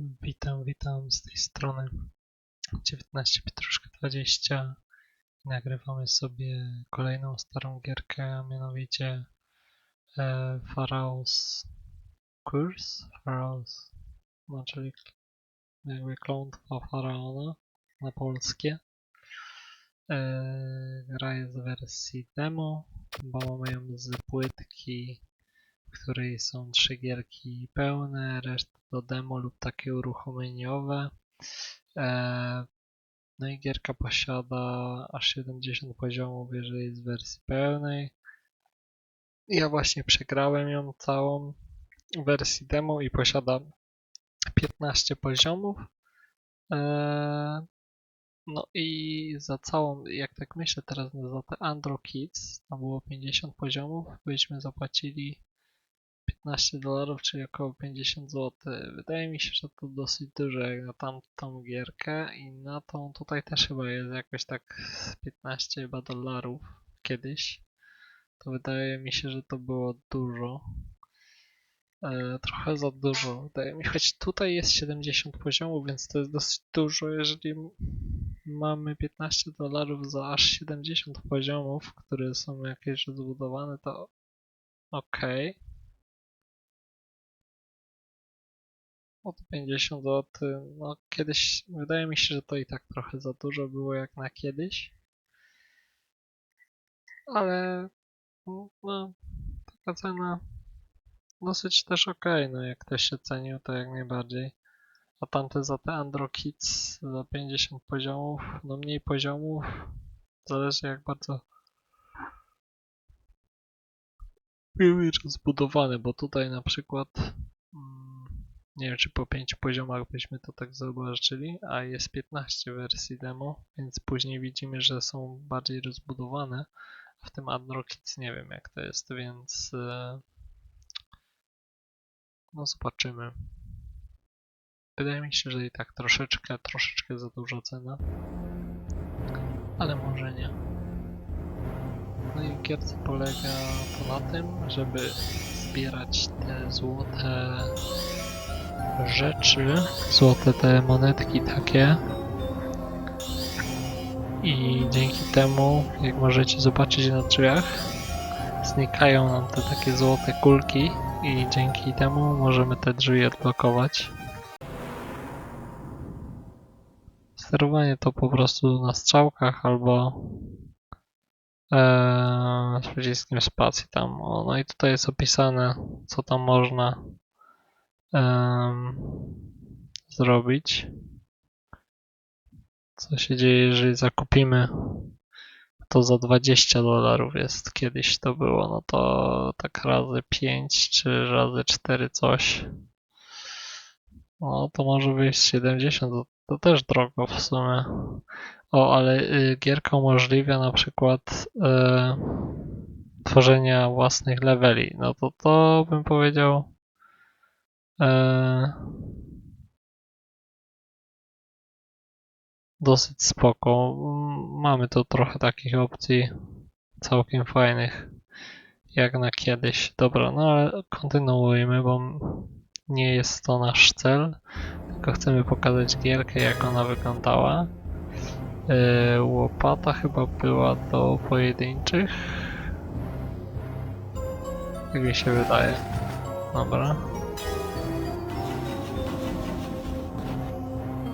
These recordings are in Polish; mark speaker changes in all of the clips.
Speaker 1: Witam, witam z tej strony 19 Pietruszka 20. Nagrywamy sobie kolejną starą gierkę, a mianowicie e, Pharaoh's Curse, Pharaoh's, no czyli jakby klątwa Faraona na polskie. E, gra jest w wersji demo, bo mamy ją z płytki w której są trzy gierki pełne, reszta to demo lub takie uruchomieniowe. E, No i gierka posiada aż 70 poziomów, jeżeli jest w wersji pełnej. Ja właśnie przegrałem ją całą wersji demo i posiada 15 poziomów. E, No i za całą, jak tak myślę teraz, za te Andro Kids, tam było 50 poziomów, byśmy zapłacili 15 dolarów, czyli około 50 zł. Wydaje mi się, że to dosyć dużo jak na tamtą gierkę i na tą tutaj też chyba jest jakoś tak z 15 chyba dolarów kiedyś. To wydaje mi się, że to było dużo. E, trochę za dużo, wydaje mi choć tutaj jest 70 poziomów, więc to jest dosyć dużo, jeżeli mamy 15 dolarów za aż 70 poziomów, które są jakieś rozbudowane, to okej. Od 50 zł, no kiedyś, wydaje mi się, że to i tak trochę za dużo było jak na kiedyś. Ale, no, no taka cena dosyć też okej, no jak ktoś się cenił, to jak najbardziej. A tamte za te Andro Kids za 50 poziomów, no mniej poziomów, zależy jak bardzo były rozbudowane, bo tutaj na przykład nie wiem czy po 5 poziomach byśmy to tak zobaczyli, a jest 15 wersji demo, więc później widzimy, że są bardziej rozbudowane. W tym Andro Kids nie wiem jak to jest, więc e, no zobaczymy. Wydaje mi się, że i tak troszeczkę, troszeczkę za duża cena. Ale może nie. No i gierce polega to na tym, żeby zbierać te złote rzeczy, złote te monetki takie. I dzięki temu, jak możecie zobaczyć na drzwiach, znikają nam te takie złote kulki i dzięki temu możemy te drzwi odblokować. Sterowanie to po prostu na strzałkach albo Eee, z przyciskiem spacji tam. O, no i tutaj jest opisane, co tam można em, zrobić. Co się dzieje, jeżeli zakupimy to za 20 dolarów jest. Kiedyś to było, no to tak razy 5 czy razy 4 coś. No to może wyjść 70, to, to też drogo w sumie. O, ale y, gierka umożliwia na przykład e, tworzenia własnych leveli. No to to bym powiedział dosyć spoko. Mamy tu trochę takich opcji całkiem fajnych jak na kiedyś. Dobra, no ale kontynuujmy, bo nie jest to nasz cel, tylko chcemy pokazać gierkę jak ona wyglądała. E, łopata chyba była do pojedynczych. Jak mi się wydaje. Dobra.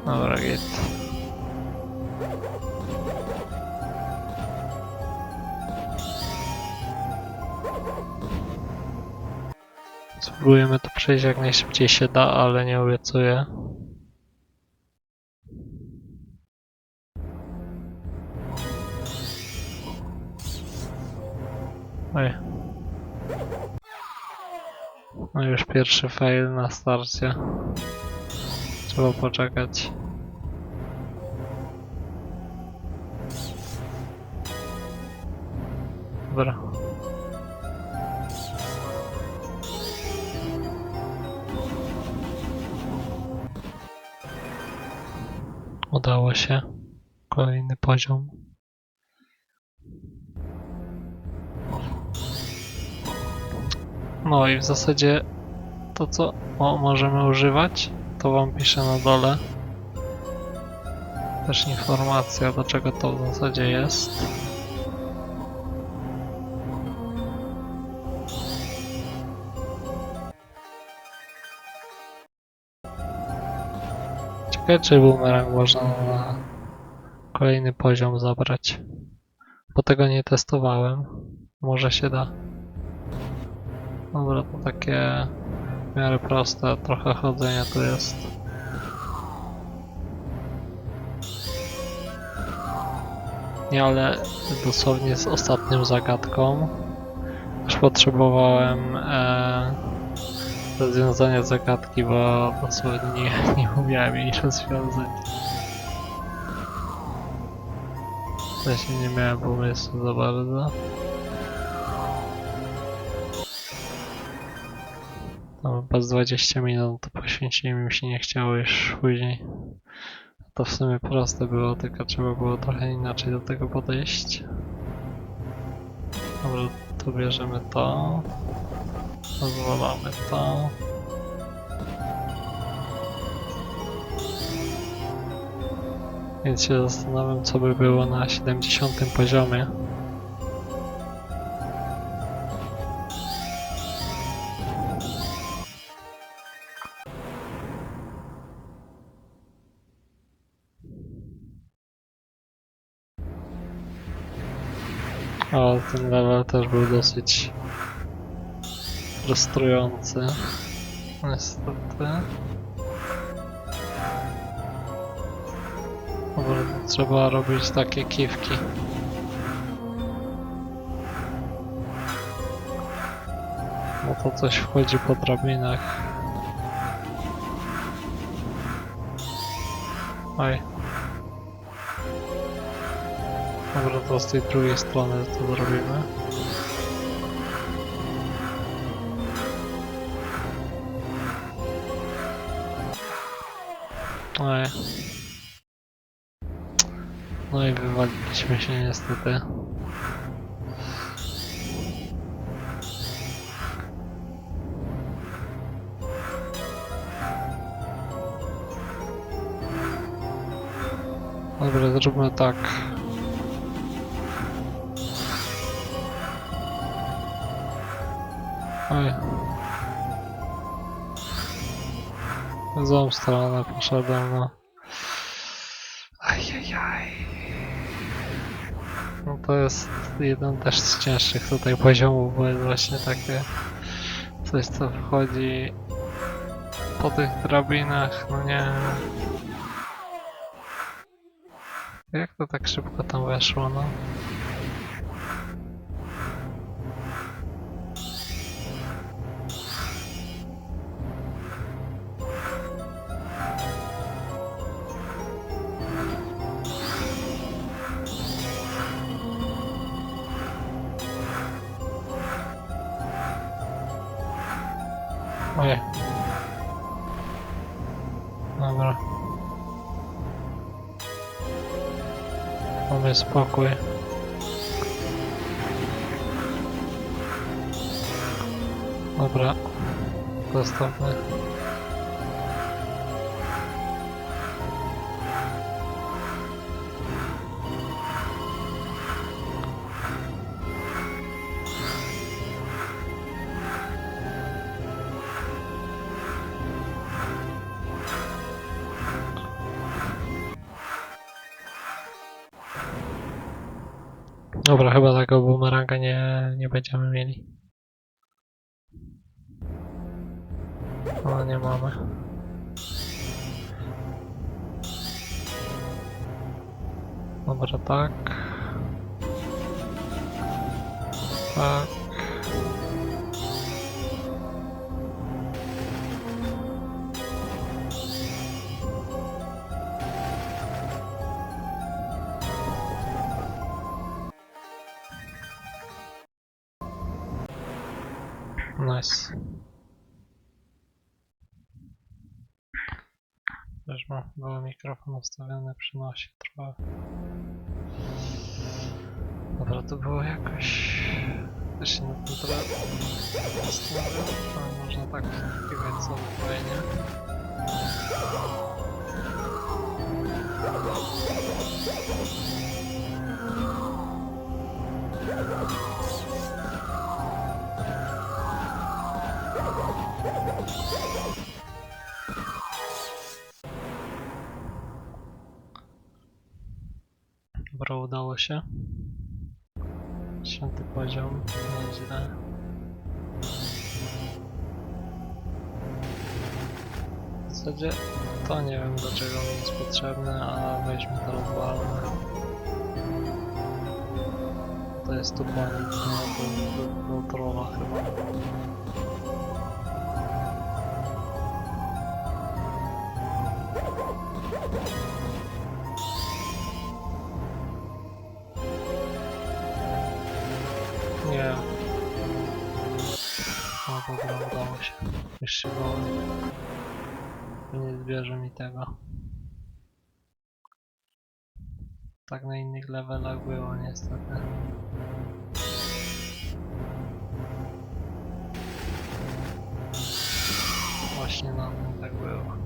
Speaker 1: Dobra, git. Spróbujemy to przejść jak najszybciej się da, ale nie obiecuję. Oj. No już pierwszy fail na starcie. Trzeba poczekać. Dobra. Udało się. Kolejny poziom. No i w zasadzie to co o, możemy używać to wam piszę na dole. Też informacja, do czego to w zasadzie jest. Ciekawe, czy boomerang można na kolejny poziom zabrać. Bo tego nie testowałem. Może się da. Dobra, to takie w miarę proste, trochę chodzenia tu jest. Nie, ale dosłownie z ostatnią zagadką już potrzebowałem e, rozwiązania zagadki, bo dosłownie nie, nie umiałem jej rozwiązać. W sensie nie miałem pomysłu za bardzo. No, chyba z 20 minut poświęciłem mi się nie chciało już później. To w sumie proste było, tylko trzeba było trochę inaczej do tego podejść. Dobra, tu bierzemy to. Rozwalamy to. Więc się zastanawiam, co by było na 70 poziomie. O, ten level też był dosyć frustrujący. Niestety. Dobra, trzeba robić takie kiwki. No to coś wchodzi po drabinach. Oj. Dobra, to z tej drugiej strony to zrobimy. Oj. No i wywaliliśmy się niestety. Dobra, zróbmy tak. Oj. W złą stronę poszedłem, no. Ajajaj. No to jest jeden też z cięższych tutaj poziomów, bo jest właśnie takie coś, co wchodzi po tych drabinach, no nie Jak to tak szybko tam weszło, no? Ojej. Dobra. Mamy spokój. Dobra. Zostawmy. Tego bumeranga nie, będziemy mieli. O, nie mamy. Dobra. Tak. Ustawiony przy nosie trochę. Dobra, to było jakoś... Też się na tym trochę zastanawiam, można tak kiwać sobie fajnie. Dobra, udało się. Dziesiąty poziom, nieźle. W zasadzie to nie wiem do czego mi jest potrzebne, a weźmy to rozwalne. To jest tu koniec, no do trolla chyba. Nie. Udało się. Bałem. Nie zbierze mi tego. Tak na innych levelach było niestety. Właśnie na tym tak było.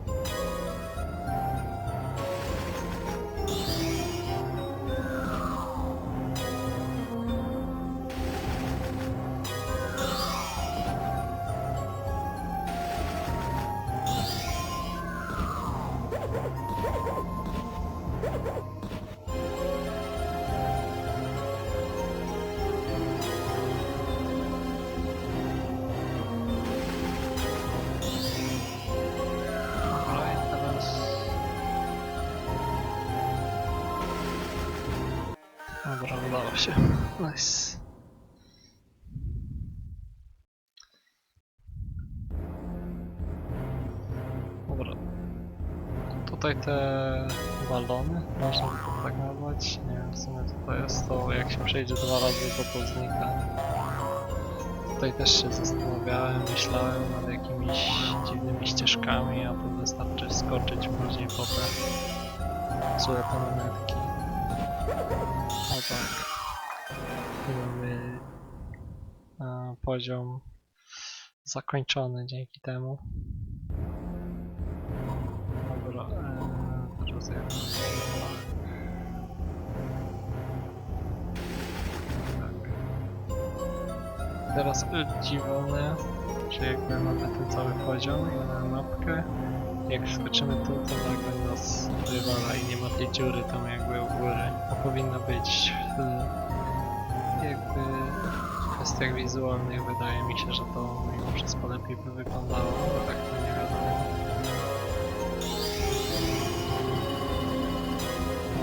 Speaker 1: Dobra, udało się. Nice. Dobra. Tutaj te balony, można by tak nazwać. Nie wiem w sumie co to jest, to jak się przejdzie dwa razy to to znika. Tutaj też się zastanawiałem, myślałem nad jakimiś dziwnymi ścieżkami, a to wystarczy wskoczyć później po te złote monetki. Tak. Mamy e, poziom zakończony dzięki temu. Dobra, e, teraz jak... Tak. Teraz dziwone, że jakby mamy ten cały poziom i mamy mapkę. Jak wskoczymy tu, to nagle nas wywala i nie ma tej dziury tam jakby u góry. To powinna być w, jakby w kwestiach wizualnych wydaje mi się, że to mimo wszystko lepiej by wyglądało, ale tak to nie wiadomo.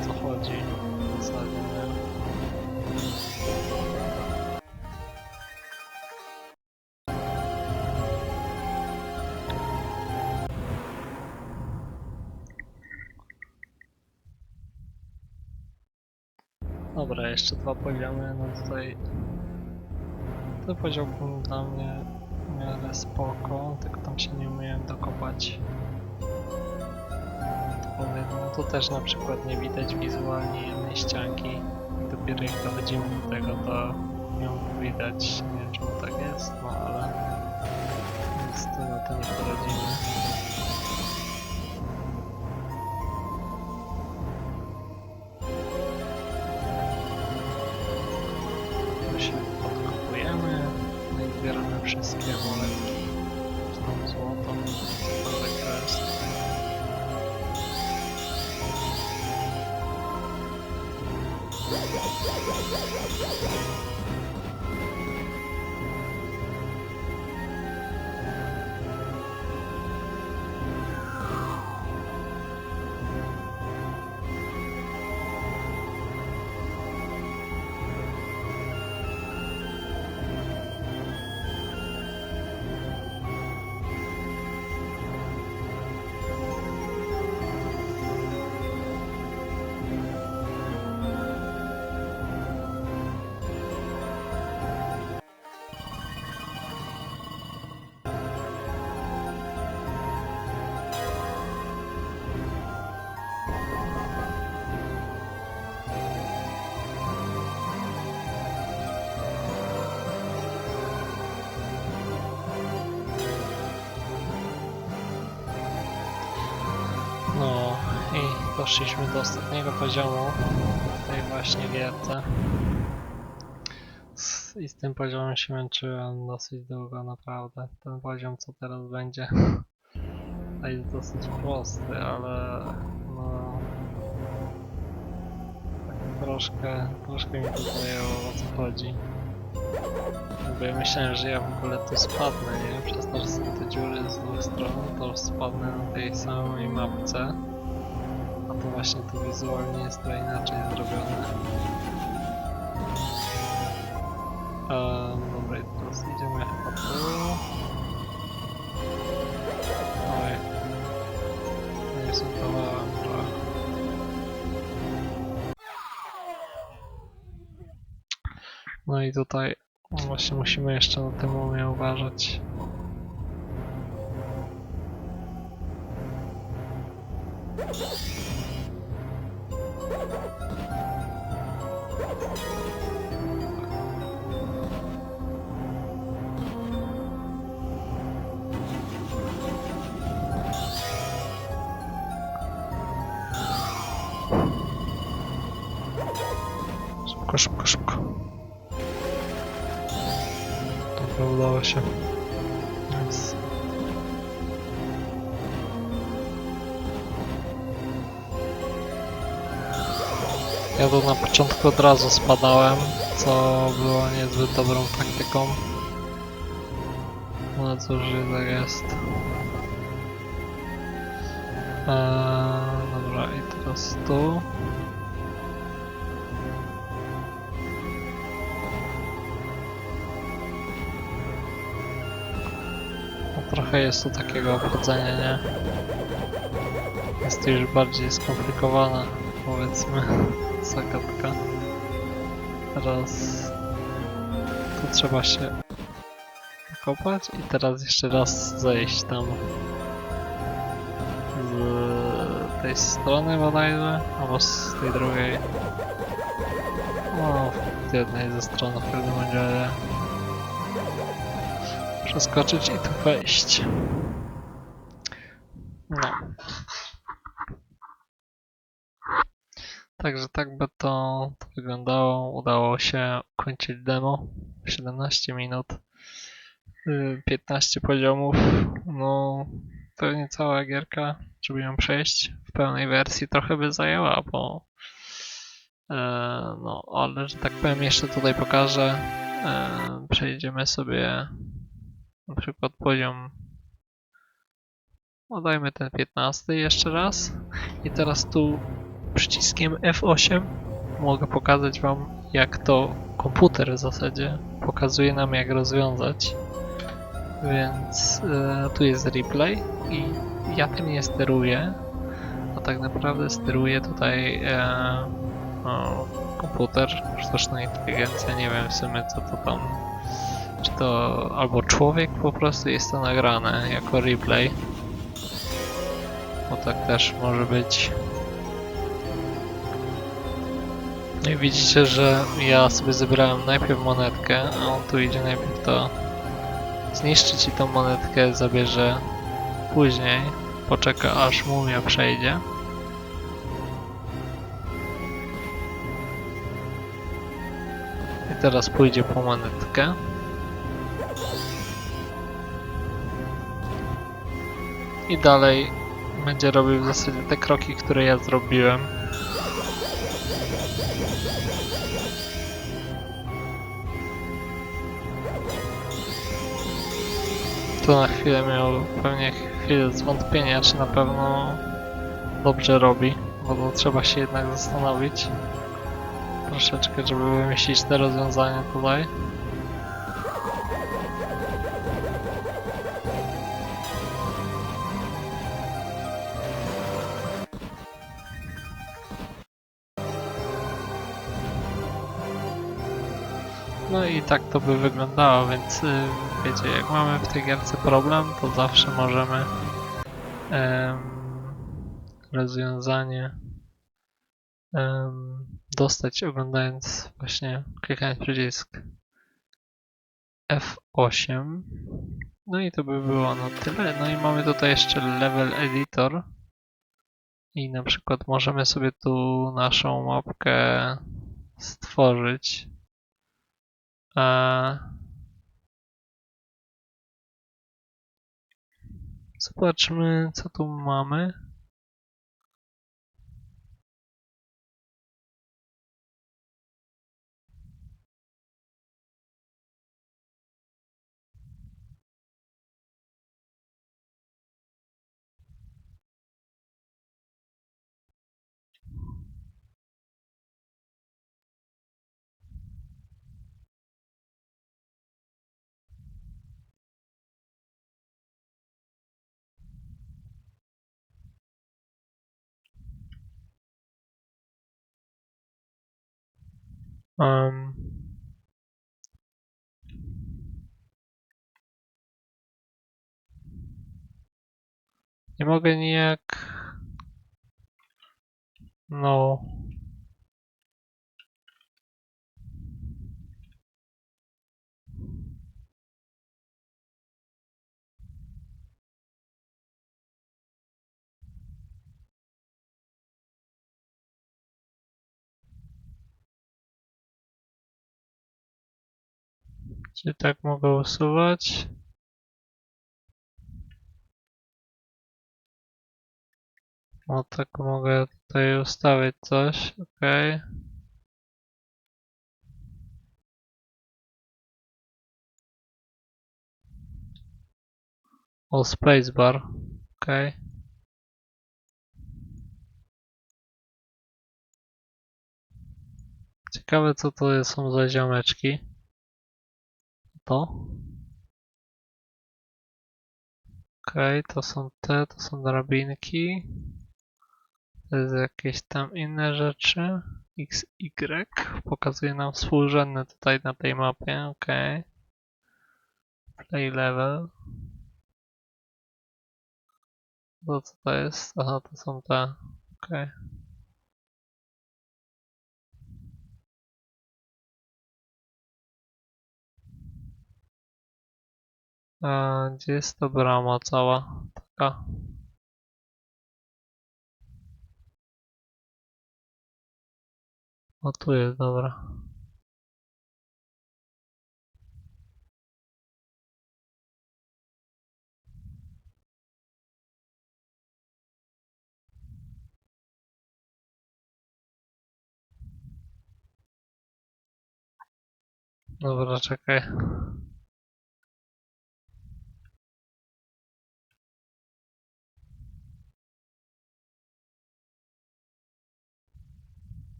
Speaker 1: O co chodzi jeszcze dwa poziomy, no tutaj ten poziom był dla mnie w miarę spoko, tylko tam się nie umiałem dokopać. No tu też na przykład nie widać wizualnie jednej ścianki i dopiero jak dochodzimy do tego, to ją widać. Nie wiem czemu tak jest, no ale tu na to nie poradzimy. Doszliśmy do ostatniego poziomu tej właśnie gierce. I z tym poziomem się męczyłem dosyć długo, naprawdę. Ten poziom, co teraz będzie, to jest dosyć prosty, ale no... Tak troszkę, troszkę mi to zajęło o co chodzi. Bo ja myślałem, że ja w ogóle tu spadnę, nie? Przez to, że są te dziury z dwóch stron, to spadnę na tej samej mapce. To właśnie tu wizualnie jest to inaczej zrobione. Ehm, dobra, i teraz idziemy chyba tu. Oj. Nie zmontowałem trochę. No i tutaj właśnie musimy jeszcze na tym umie uważać. Szybko, szybko, szybko. Dobra, udało się. Tu na początku od razu spadałem, co było niezbyt dobrą taktyką. No cóż, tak jest. Eee, dobra, i teraz tu. No, trochę jest tu takiego obchodzenia, nie? Jest to już bardziej skomplikowana, powiedzmy, zagadka. Teraz tu trzeba się kopać i teraz jeszcze raz zejść tam z tej strony bodajże, albo z tej drugiej. No, z jednej ze stron w każdym razie przeskoczyć i tu wejść. No. Także tak by to, to wyglądało. Udało się kończyć demo. 17 minut. y, 15 poziomów. No, pewnie cała gierka, żeby ją przejść w pełnej wersji trochę by zajęła, bo e, no, ale że tak powiem jeszcze tutaj pokażę. E, przejdziemy sobie na przykład poziom no dajmy ten 15 jeszcze raz i teraz tu przyciskiem F8 mogę pokazać wam jak to komputer w zasadzie pokazuje nam jak rozwiązać więc e, tu jest replay i ja tym nie steruję a tak naprawdę steruje tutaj e, o, komputer, sztuczna inteligencja, nie wiem w sumie co to tam czy to albo człowiek po prostu jest to nagrane jako replay. Bo tak też może być. I widzicie, że ja sobie zebrałem najpierw monetkę, a on tu idzie najpierw to zniszczyć i tą monetkę zabierze później. Poczeka aż mumia przejdzie. I teraz pójdzie po monetkę. I dalej będzie robił w zasadzie te kroki, które ja zrobiłem. Tu na chwilę miał pewnie chwilę zwątpienia, czy na pewno dobrze robi, bo to trzeba się jednak zastanowić troszeczkę, żeby wymyślić te rozwiązania tutaj. Tak to by wyglądało, więc y, wiecie, jak mamy w tej gierce problem, to zawsze możemy em, rozwiązanie dostać oglądając właśnie, klikając przycisk F8. No i to by było na tyle. No i mamy tutaj jeszcze level editor. I na przykład możemy sobie tu naszą mapkę stworzyć. Zobaczmy, co tu mamy. Em, nie mogę nijak. No. Czy tak mogę usuwać? O, tak mogę tutaj ustawić coś, ok. O, spacebar, ok. Ciekawe co to są za ziomeczki. To. Okej, to są te, to są drabinki. To jest jakieś tam inne rzeczy. X, Y pokazuje nam współrzędne tutaj na tej mapie, okej. Play level. To co to jest? Aha, to są te, okej. A gdzie jest ta brama cała? Taka. O, tu jest, dobra. Dobra, czekaj.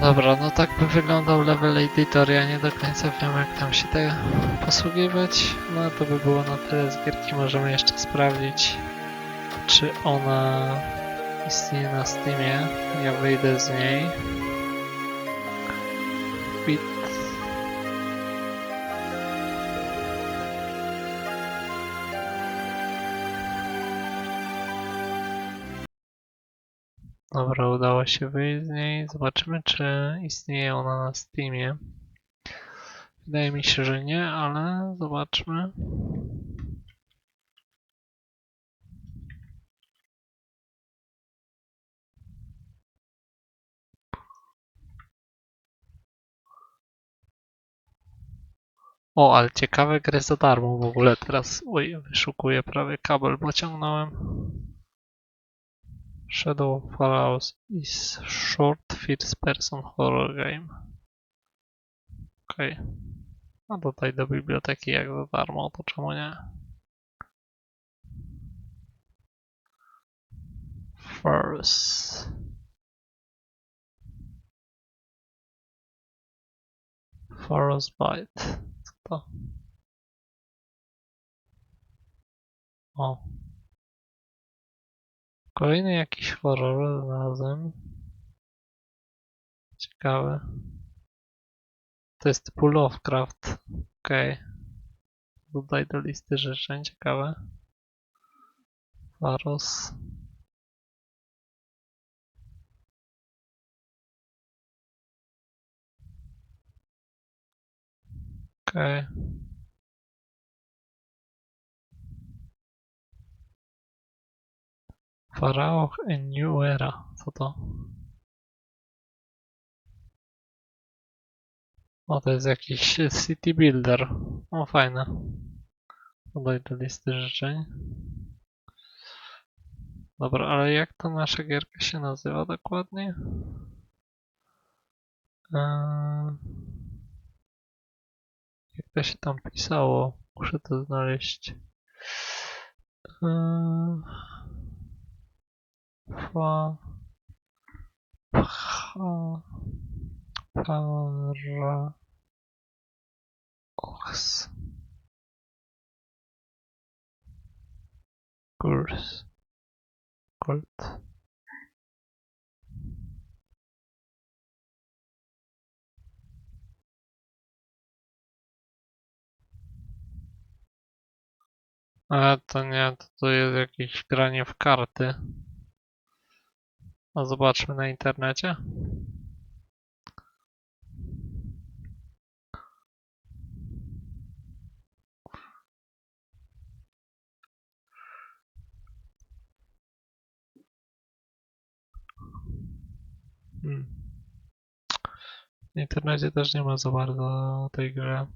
Speaker 1: Dobra, no tak by wyglądał level editor. Ja nie do końca wiem jak tam się tego posługiwać. No to by było na tyle z gierki. Możemy jeszcze sprawdzić, czy ona istnieje na Steamie. Ja wyjdę z niej. Dobra, udało się wyjść z niej. Zobaczymy, czy istnieje ona na Steamie. Wydaje mi się, że nie, ale zobaczmy. O, ale ciekawe gry za darmo w ogóle teraz. Oj, wyszukuję prawie kabel, pociągnąłem. Shadow Fallout is short first person horror game. Okej. A dodaj do biblioteki jak za darmo, to czemu nie? First. Frostbite. Co to? O. Kolejny jakiś horror znalazłem. Ciekawe. To jest typu Lovecraft. Okej. Dodaj do listy życzeń. Ciekawe. Faros. Okej. Pharaoh and New Era. Co to? O, to jest jakiś city builder. O, fajne. Dodaj do listy życzeń. Dobra, ale jak to nasza gierka się nazywa dokładnie? Eee, Jak to się tam pisało? Muszę to znaleźć. Eee, Fa... Ha... Para... Ox. Kurs. Gold. Ale to nie, to, to jest jakieś granie w karty. A zobaczmy na internecie. Hmm. W internecie też nie ma za bardzo tej grze.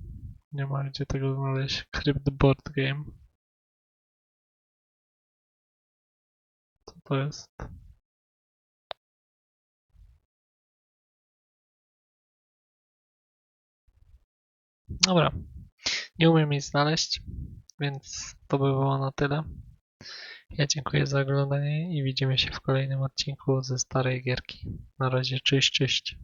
Speaker 1: Nie ma gdzie tego znaleźć. Crypt Board Game. Co to jest? Dobra. Nie umiem jej znaleźć, więc to by było na tyle. Ja dziękuję za oglądanie i widzimy się w kolejnym odcinku ze starej gierki. Na razie, cześć, cześć.